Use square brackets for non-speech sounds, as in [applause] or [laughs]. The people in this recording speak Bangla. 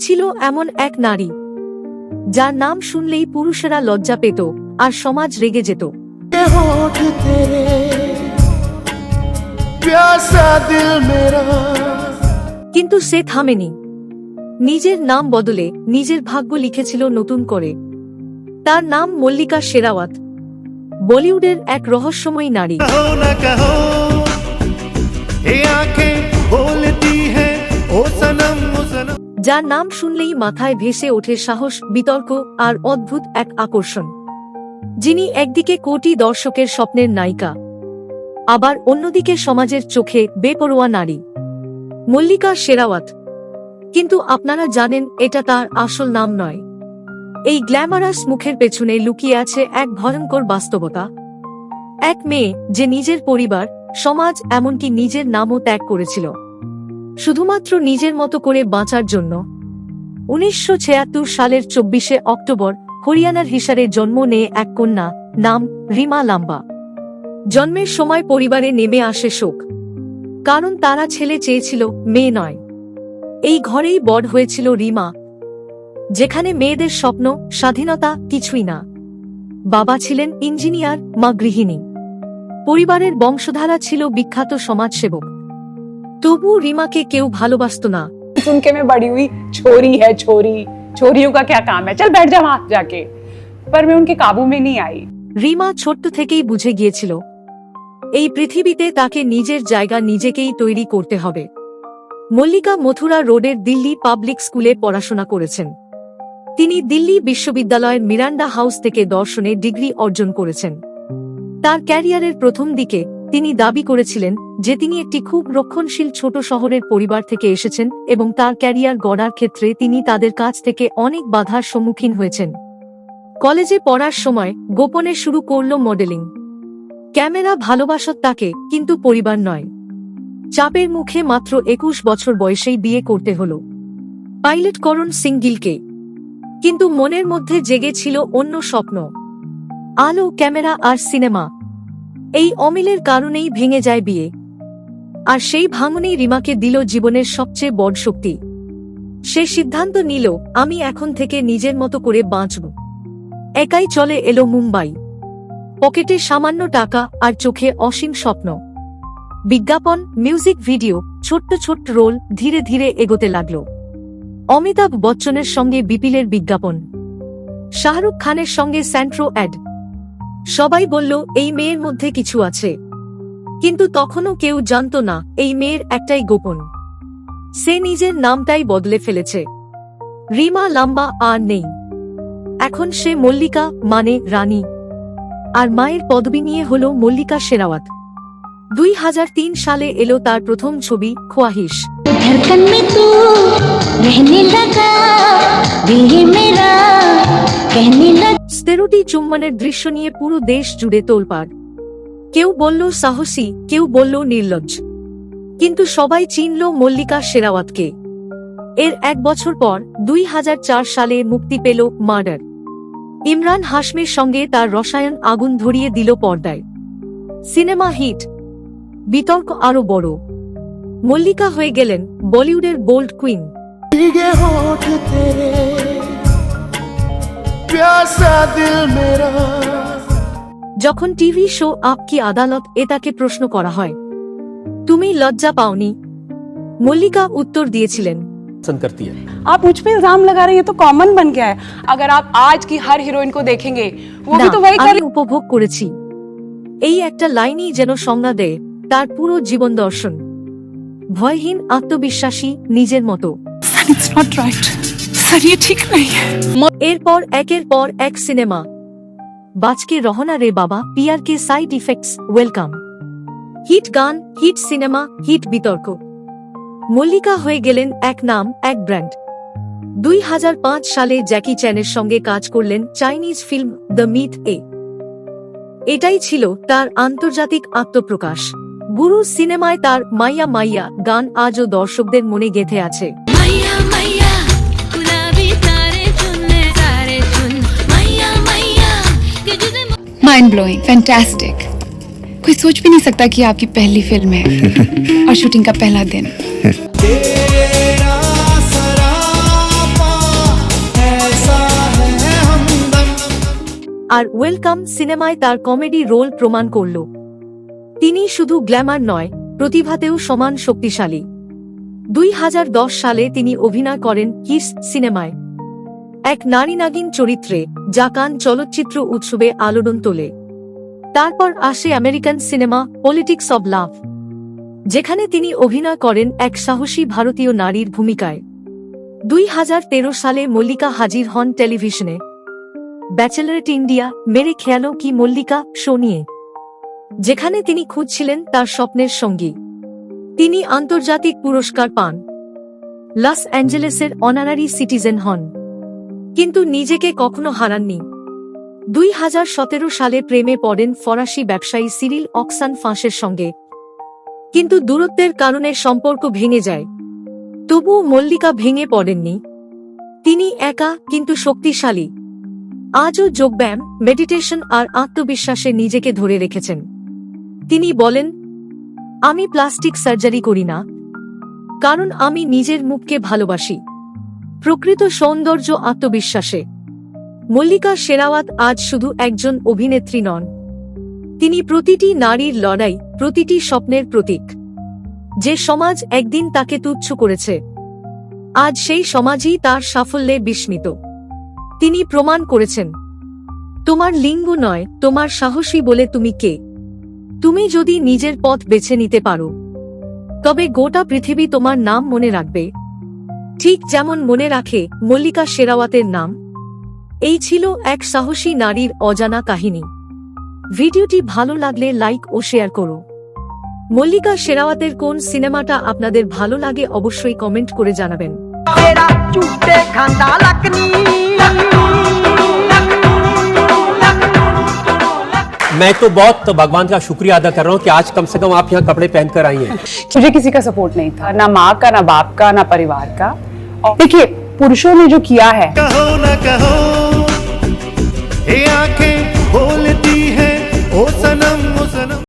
ছিল এমন এক নারী। যার নাম শুনলেই পুরুষেরা লজ্জা পেত আর সমাজ রেগে যেত। কিন্তু সে থামেনি। নিজের নাম বদলে নিজের ভাগ্য লিখেছিল নতুন করে। তার নাম মল্লিকা শেরাওয়াত। বলিউডের এক রহস্যময়ী নারী। যার নাম শুনলেই মাথায় ভেসে ওঠে সাহস, বিতর্ক আর অদ্ভুত এক আকর্ষণ। যিনি একদিকে কোটি দর্শকের স্বপ্নের নায়িকা, আবার অন্যদিকে সমাজের চোখে বেপরোয়া নারী। মল্লিকা শেরাওয়াত। কিন্তু আপনারা জানেন, এটা তার আসল নাম নয়। এই গ্ল্যামারাস মুখের পেছনে লুকিয়ে আছে এক ভয়ঙ্কর বাস্তবতা। এক মেয়ে যে নিজের পরিবার, সমাজ এমনকি নিজের নামও ত্যাগ করেছিল। শুধুমাত্র নিজের মতো করে বাঁচার জন্য। উনিশশো ছিয়াত্তর সালের চব্বিশে অক্টোবর, হরিয়ানার হিসারে জন্ম নেয় এক কন্যা, নাম রিমা লাম্বা। জন্মের সময় পরিবারে নেমে আসে শোক। কারণ তারা ছেলে চেয়েছিল, মেয়ে নয়। এই ঘরেই বড় হয়েছিল রিমা। যেখানে মেয়েদের স্বপ্ন, স্বাধীনতা কিছুই না। বাবা ছিলেন ইঞ্জিনিয়ার, মা গৃহিণী। পরিবারের বংশধারা ছিল বিখ্যাত সমাজসেবক। তবু রিমাকে কেউ ভালোবাসত না सुन के मैं बड़ी हुई छोरी है छोरी छोरियों का क्या काम है चल बैठ जा वहां जाके पर मैं उनके काबू में नहीं आई রিমা ছোট্ট থেকেই বুঝে গিয়েছিল এই পৃথিবীতে তাকে নিজের জায়গা নিজেকেই তৈরি করতে হবে মল্লিকা মথুরা রোডের দিল্লি পাবলিক স্কুলে পড়াশোনা করেছেন তিনি দিল্লি বিশ্ববিদ্যালয়ের মিরান্ডা হাউস থেকে দর্শনে ডিগ্রি অর্জন করেছেন তার ক্যারিয়ারের প্রথম দিকে তিনি দাবি করেছিলেন যে তিনি একটি খুব রক্ষণশীল ছোট শহরের পরিবার থেকে এসেছেন এবং তার ক্যারিয়ার গড়ার ক্ষেত্রে তিনি তাদের কাছ থেকে অনেক বাধার সম্মুখীন হয়েছেন। কলেজে পড়ার সময় গোপনে শুরু করল মডেলিং। ক্যামেরা ভালোবাসত তাকে কিন্তু পরিবার নয়। চাপের মুখে মাত্র একুশ বছর বয়সেই বিয়ে করতে হল। পাইলট করণ সিঙ্গিলকে। কিন্তু মনের মধ্যে জেগেছিল অন্য স্বপ্ন। আলো, ক্যামেরা আর সিনেমা। এই অমিলের কারণেই ভেঙে যায় বিয়ে। আর সেই ভাঙনেই রিমাকে দিল জীবনের সবচেয়ে বড় শক্তি। সে সিদ্ধান্ত নিল, আমি এখন থেকে নিজের মতো করে বাঁচব। একাই চলে এলো মুম্বাই। পকেটে সামান্য টাকা আর চোখে অসীম স্বপ্ন। বিজ্ঞাপন, মিউজিক ভিডিও, ছোট্ট ছোট্ট রোল ধীরে ধীরে এগোতে লাগল। অমিতাভ বচ্চনের সঙ্গে বিপিলের বিজ্ঞাপন। শাহরুখ খানের সঙ্গে স্যান্ট্রো অ্যাড। সবাই বলল, এই মেয়ের মধ্যে কিছু আছে। কিন্তু তখনও কেউ জানত না, এই মেয়ের একটাই গোপন। সে নিজের নামটাই বদলে ফেলেছে। রিমা লাম্বা আর নেই। এখন সে মল্লিকা মানে রানী। আর মায়ের পদবি নিয়ে হল মল্লিকা শেরাওয়াত। দুই হাজার তিন সালে এলো তার প্রথম ছবি খোয়াহিশ धड़कन में तू रहने लगा दिल ये मेरा कहने लगा স্তেরোটি চুম্বনের দৃশ্য নিয়ে পুরো দেশ জুড়ে তোলপাড় কেউ বলল সাহসী কেউ বলল নির্লজ্জ কিন্তু সবাই চিনল মল্লিকা শেরাওয়াতকে এর এক বছর পর দুই হাজার চার সালে মুক্তি পেল মার্ডার ইমরান হাশমির সঙ্গে তার রসায়ন আগুন ধরিয়ে দিল পর্দায় সিনেমা হিট বিতর্ক আরো বড় মল্লিকা হয়ে গেলেন বলিউডের বোল্ড কুইন ये होठ तेरे प्यासा दिल मेरा যখন টিভি শো আপ কি আদালত এ তাকে প্রশ্ন করা হয় তুমি লজ্জা পাওনি মল্লিকা উত্তর দিয়েছিলেন पसंद करती है आप मुझ पे इल्जाम लगा रहे हैं ये तो कॉमन बन गया है अगर आप आज की हर हीरोइन को देखेंगे वो না, भी तो वही कर আমি উপভোগ করেছি এই একটা লাইনই যেন সংজ্ঞা দেয় তার পুরো জীবন দর্শন ভয়হীন আত্মবিশ্বাসী নিজের মতো। এরপর একের পর এক cinema. Bachke Rehna Re Baba Pyaar Ke side effects Welcome. Hit গান হিট সিনেমা হিট বিতর্ক। মল্লিকা হয়ে গেলেন এক নাম এক ব্র্যান্ড। দুই হাজার পাঁচ সালে জ্যাকি চ্যানের সঙ্গে কাজ করলেন চাইনিজ ফিল্ম দ্য মিথ এ। এটাই ছিল তার আন্তর্জাতিক আত্মপ্রকাশ। গুরু সিনেমায় তার মাইয়া মাইয়া গান আজও দর্শকদের মনে গেঁথে আছে। माइंड ब्लोइंग फैंटास्टिक कोई [laughs] আর ওয়েলকাম সিনেমায় তার কমেডি রোল প্রমাণ করল। তিনি শুধু গ্ল্যামার নয়, প্রতিভাতেও সমান শক্তিশালী। দুই হাজার দশ সালে তিনি অভিনয় করেন কিস সিনেমায়। এক নারী নাগিন চরিত্রে, যা কান চলচ্চিত্র উৎসবে আলোড়ন তোলে। তারপর আসে American cinema Politics of Love, যেখানে তিনি অভিনয় করেন এক সাহসী ভারতীয় নারীর ভূমিকায়। দুই হাজার তেরো সালে মল্লিকা হাজির হন টেলিভিশনে। ব্যাচেলারেট ইন্ডিয়া, মেরে খেয়ালো কি মল্লিকা, শো নিয়ে। যেখানে তিনি খুঁজছিলেন তার স্বপ্নের সঙ্গী। তিনি আন্তর্জাতিক পুরস্কার পান। লস অ্যাঞ্জেলেসের অনারারি সিটিজেন হন। কিন্তু নিজেকে কখনো হারাননি। দুই হাজার সতেরো সালে প্রেমে পড়েন ফরাসি ব্যবসায়ী সিরিল অক্সান ফাঁসের সঙ্গে। কিন্তু দূরত্বের কারণে সম্পর্ক ভেঙে যায়। তবুও মল্লিকা ভেঙে পড়েননি। তিনি একা, কিন্তু শক্তিশালী। আজও যোগব্যায়াম মেডিটেশন আর আত্মবিশ্বাসে নিজেকে ধরে রেখেছেন। তিনি বলেন, আমি প্লাস্টিক সার্জারি করি না, কারণ আমি নিজের মুখকে ভালোবাসি। প্রকৃত সৌন্দর্য আত্মবিশ্বাসে। মল্লিকা শেরাওয়াত আজ শুধু একজন অভিনেত্রী নন। তিনি প্রতিটি নারীর লড়াই, প্রতিটি স্বপ্নের প্রতীক। যে সমাজ একদিন তাকে তুচ্ছ করেছে, আজ সেই সমাজই তার সাফল্যে বিস্মিত। তিনি প্রমাণ করেছেন, তোমার লিঙ্গ নয়, তোমার সাহসী বলে তুমি কে? তুমি যদি নিজের পথ বেছে নিতে পারো। তবে গোটা পৃথিবী তোমার নাম মনে রাখবে। ঠিক যেমন মনে রাখে মল্লিকা শেরাওয়াতের নাম। এই ছিল এক সাহসী নারীর অজানা কাহিনী। ভিডিওটি ভালো লাগলে লাইক ও শেয়ার করো। মল্লিকা শেরাওয়াতের কোন সিনেমাটা আপনাদের ভালো লাগে অবশ্যই কমেন্ট করে জানাবেন। मैं तो बहुत भगवान का शुक्रिया अदा कर रहा हूँ कि आज कम से कम आप यहाँ कपड़े पहन कर आई हैं। मुझे किसी का सपोर्ट नहीं था ना माँ का ना बाप का ना परिवार का। और देखिए पुरुषों ने जो किया है कहो ना कहो ये आँखें